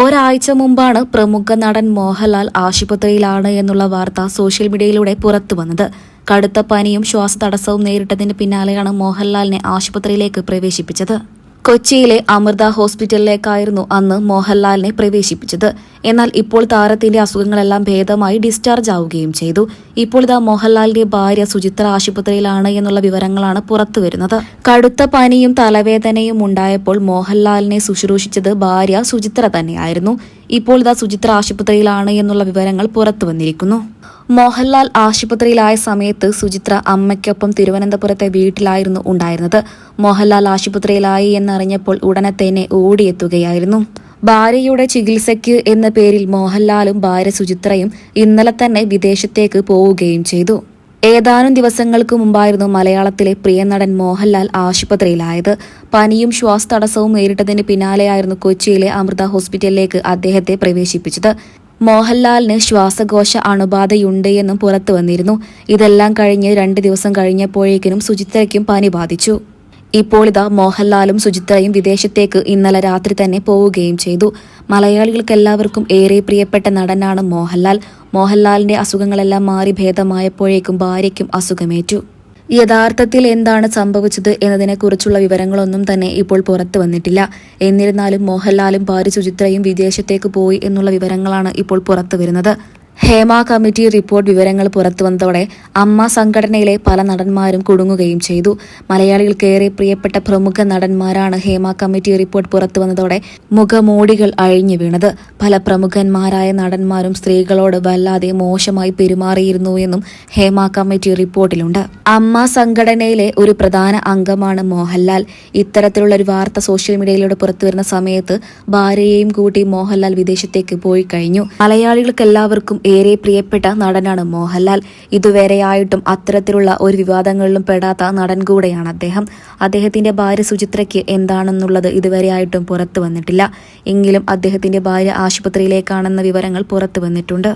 ഒരാഴ്ച മുമ്പാണ് പ്രമുഖ നടൻ മോഹൻലാൽ ആശുപത്രിയിലാണ് എന്നുള്ള വാർത്ത സോഷ്യൽ മീഡിയയിലൂടെ പുറത്തു വന്നത്. കടുത്ത പനിയും ശ്വാസതടസ്സവും നേരിട്ടതിന് പിന്നാലെയാണ് മോഹൻലാലിനെ ആശുപത്രിയിലേക്ക് പ്രവേശിപ്പിച്ചത്. കൊച്ചിയിലെ അമൃത ഹോസ്പിറ്റലിലേക്കായിരുന്നു അന്ന് മോഹൻലാലിനെ പ്രവേശിപ്പിച്ചത്. എന്നാൽ ഇപ്പോൾ താരത്തിന്റെ അസുഖങ്ങളെല്ലാം ഭേദമായി ഡിസ്ചാർജ് ആവുകയും ചെയ്തു. ഇപ്പോൾ ഇതാ മോഹൻലാലിന്റെ ഭാര്യ സുചിത്ര ആശുപത്രിയിലാണ് എന്നുള്ള വിവരങ്ങളാണ് പുറത്തുവരുന്നത് കടുത്ത പനിയും തലവേദനയും ഉണ്ടായപ്പോൾ മോഹൻലാലിനെ ശുശ്രൂഷിച്ചത് ഭാര്യ സുചിത്ര തന്നെയായിരുന്നു. ഇപ്പോൾ ഇതാ സുചിത്ര ആശുപത്രിയിലാണ് എന്നുള്ള വിവരങ്ങൾ പുറത്തു വന്നിരിക്കുന്നു. മോഹൻലാൽ ആശുപത്രിയിലായ സമയത്ത് സുചിത്ര അമ്മയ്ക്കൊപ്പം തിരുവനന്തപുരത്തെ വീട്ടിലായിരുന്നു ഉണ്ടായിരുന്നത്. മോഹൻലാൽ ആശുപത്രിയിലായി എന്നറിഞ്ഞപ്പോൾ ഉടനെ തന്നെ ഓടിയെത്തുകയായിരുന്നു. ഭാര്യയുടെ ചികിത്സയ്ക്ക് എന്ന പേരിൽ മോഹൻലാലും ഭാര്യ സുചിത്രയും ഇന്നലെ തന്നെ വിദേശത്തേക്ക് പോവുകയും ചെയ്തു. ഏതാനും ദിവസങ്ങൾക്ക് മുമ്പായിരുന്നു മലയാളത്തിലെ പ്രിയ നടൻ മോഹൻലാൽ ആശുപത്രിയിലായത്. പനിയും ശ്വാസതടസ്സവും നേരിട്ടതിന് പിന്നാലെയായിരുന്നു കൊച്ചിയിലെ അമൃത ഹോസ്പിറ്റലിലേക്ക് അദ്ദേഹത്തെ പ്രവേശിപ്പിച്ചത്. മോഹൻലാലിന് ശ്വാസകോശ അണുബാധയുണ്ട് എന്നും പുറത്തു വന്നിരുന്നു. ഇതെല്ലാം കഴിഞ്ഞ് രണ്ട് ദിവസം കഴിഞ്ഞപ്പോഴേക്കിനും സുചിത്രയ്ക്കും പനി ബാധിച്ചു. ഇപ്പോൾ ഇതാ മോഹൻലാലും സുചിത്രയും വിദേശത്തേക്ക് ഇന്നലെ രാത്രി തന്നെ പോവുകയും ചെയ്തു. മലയാളികൾക്കെല്ലാവർക്കും ഏറെ പ്രിയപ്പെട്ട നടനാണ് മോഹൻലാൽ. മോഹൻലാലിന്റെ അസുഖങ്ങളെല്ലാം മാറി ഭേദമായപ്പോഴേക്കും ഭാര്യയ്ക്കും അസുഖമേറ്റു. യഥാർത്ഥത്തിൽ എന്താണ് സംഭവിച്ചത് എന്നതിനെക്കുറിച്ചുള്ള വിവരങ്ങളൊന്നും തന്നെ ഇപ്പോൾ പുറത്തു വന്നിട്ടില്ല. എന്നിരുന്നാലും മോഹൻലാലും സുചിത്രയും വിദേശത്തേക്ക് പോയി എന്നുള്ള വിവരങ്ങളാണ് ഇപ്പോൾ പുറത്തു വരുന്നത്. ഹേമ കമ്മിറ്റി റിപ്പോർട്ട് വിവരങ്ങൾ പുറത്തുവന്നതോടെ അമ്മ സംഘടനയിലെ പല നടന്മാരും കുടുങ്ങുകയും ചെയ്തു. മലയാളികൾക്കേറെ പ്രിയപ്പെട്ട പ്രമുഖ നടന്മാരാണ് ഹേമ കമ്മിറ്റി റിപ്പോർട്ട് പുറത്തുവന്നതോടെ മുഖമൂടികൾ അഴിഞ്ഞു വീണത്. പല പ്രമുഖന്മാരായ നടന്മാരും സ്ത്രീകളോട് വല്ലാതെ മോശമായി പെരുമാറിയിരുന്നു എന്നും ഹേമ കമ്മിറ്റി റിപ്പോർട്ടിലുണ്ട്. അമ്മ സംഘടനയിലെ ഒരു പ്രധാന അംഗമാണ് മോഹൻലാൽ. ഇത്തരത്തിലുള്ള ഒരു വാർത്ത സോഷ്യൽ മീഡിയയിലൂടെ പുറത്തുവരുന്ന സമയത്ത് ഭാര്യയെയും കൂട്ടി മോഹൻലാൽ വിദേശത്തേക്ക് പോയി കഴിഞ്ഞു. മലയാളികൾക്ക് എല്ലാവർക്കും ഏറെ പ്രിയപ്പെട്ട നടനാണ് മോഹൻലാൽ. ഇതുവരെയായിട്ടും അത്തരത്തിലുള്ള ഒരു വിവാദങ്ങളിലും പെടാത്ത നടൻ കൂടെയാണ് അദ്ദേഹം. അദ്ദേഹത്തിന്റെ ഭാര്യ സുചിത്രയ്ക്ക് എന്താണെന്നുള്ളത് ഇതുവരെയായിട്ടും പുറത്തു വന്നിട്ടില്ല. എങ്കിലും അദ്ദേഹത്തിന്റെ ഭാര്യ ആശുപത്രിയിലേക്കാണെന്ന വിവരങ്ങൾ പുറത്തു വന്നിട്ടുണ്ട്.